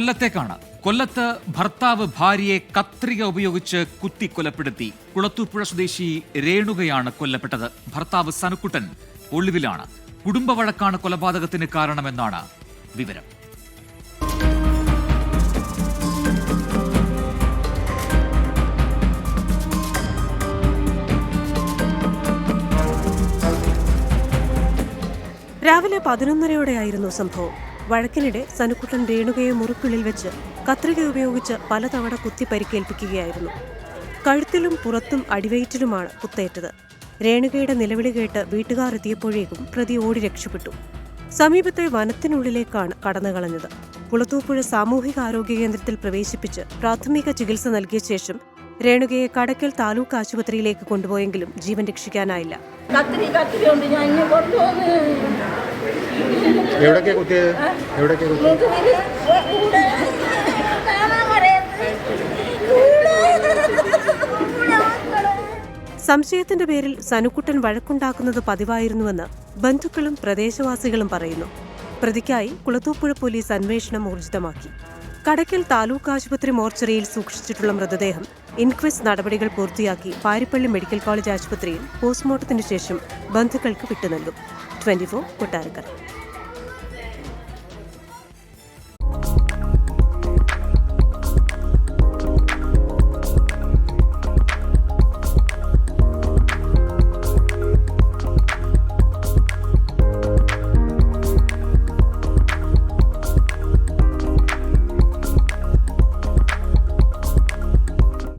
കൊല്ലത്തേക്കാണ്. കൊല്ലത്ത് ഭർത്താവ് ഭാര്യയെ കത്രിക ഉപയോഗിച്ച് കുത്തി കൊലപ്പെടുത്തി. കുളത്തൂപ്പുഴ സ്വദേശി രേണുകയാണ് കൊല്ലപ്പെട്ടത്. ഭർത്താവ് സനുക്കുട്ടൻ ഒളിവിലാണ്. കുടുംബ വഴക്കാണ് കൊലപാതകത്തിന് കാരണമെന്നാണ് വിവരം. രാവിലെ പതിനൊന്നരയോടെയായിരുന്നു സംഭവം. വഴക്കിനിടെ സനുക്കുട്ടൻ രേണുകയെ മുറിക്കുള്ളിൽ വെച്ച് കത്രിക ഉപയോഗിച്ച് പലതവണ കുത്തി പരിക്കേൽപ്പിക്കുകയായിരുന്നു. കഴുത്തിലും പുറത്തും അടിവയറ്റിലുമാണ് കുത്തേറ്റത്. രേണുകയുടെ നിലവിളി കേട്ട് വീട്ടുകാർ എത്തിയപ്പോഴേക്കും പ്രതി ഓടി രക്ഷപ്പെട്ടു. സമീപത്തെ വനത്തിനുള്ളിലേക്കാണ് കടന്നുകളഞ്ഞത് കുളത്തൂപ്പുഴ സാമൂഹിക ആരോഗ്യ കേന്ദ്രത്തിൽ പ്രവേശിപ്പിച്ച് പ്രാഥമിക ചികിത്സ നൽകിയ ശേഷം രേണുകയെ കടക്കൽ താലൂക്ക് ആശുപത്രിയിലേക്ക് കൊണ്ടുപോയെങ്കിലും ജീവൻ രക്ഷിക്കാനായില്ല. എവിടൊക്കെ കുത്തിയത്? എവിടൊക്കെ സംശയത്തിന്റെ പേരിൽ സനുക്കുട്ടൻ വഴക്കുണ്ടാക്കുന്നത് പതിവായിരുന്നുവെന്ന് ബന്ധുക്കളും പ്രദേശവാസികളും പറയുന്നു. പ്രതിക്കായി കുളത്തൂപ്പുഴ പോലീസ് അന്വേഷണം ഊർജിതമാക്കി. കടയ്ക്കൽ താലൂക്ക് ആശുപത്രി മോർച്ചറിയിൽ സൂക്ഷിച്ചിട്ടുള്ള മൃതദേഹം ഇൻക്വസ്റ്റ് നടപടികൾ പൂർത്തിയാക്കി പാരിപ്പള്ളി മെഡിക്കൽ കോളേജ് ആശുപത്രിയിൽ പോസ്റ്റ്മോർട്ടത്തിനു ശേഷം ബന്ധുക്കൾക്ക് വിട്ടുനൽകും. Twenty four कोटारकर।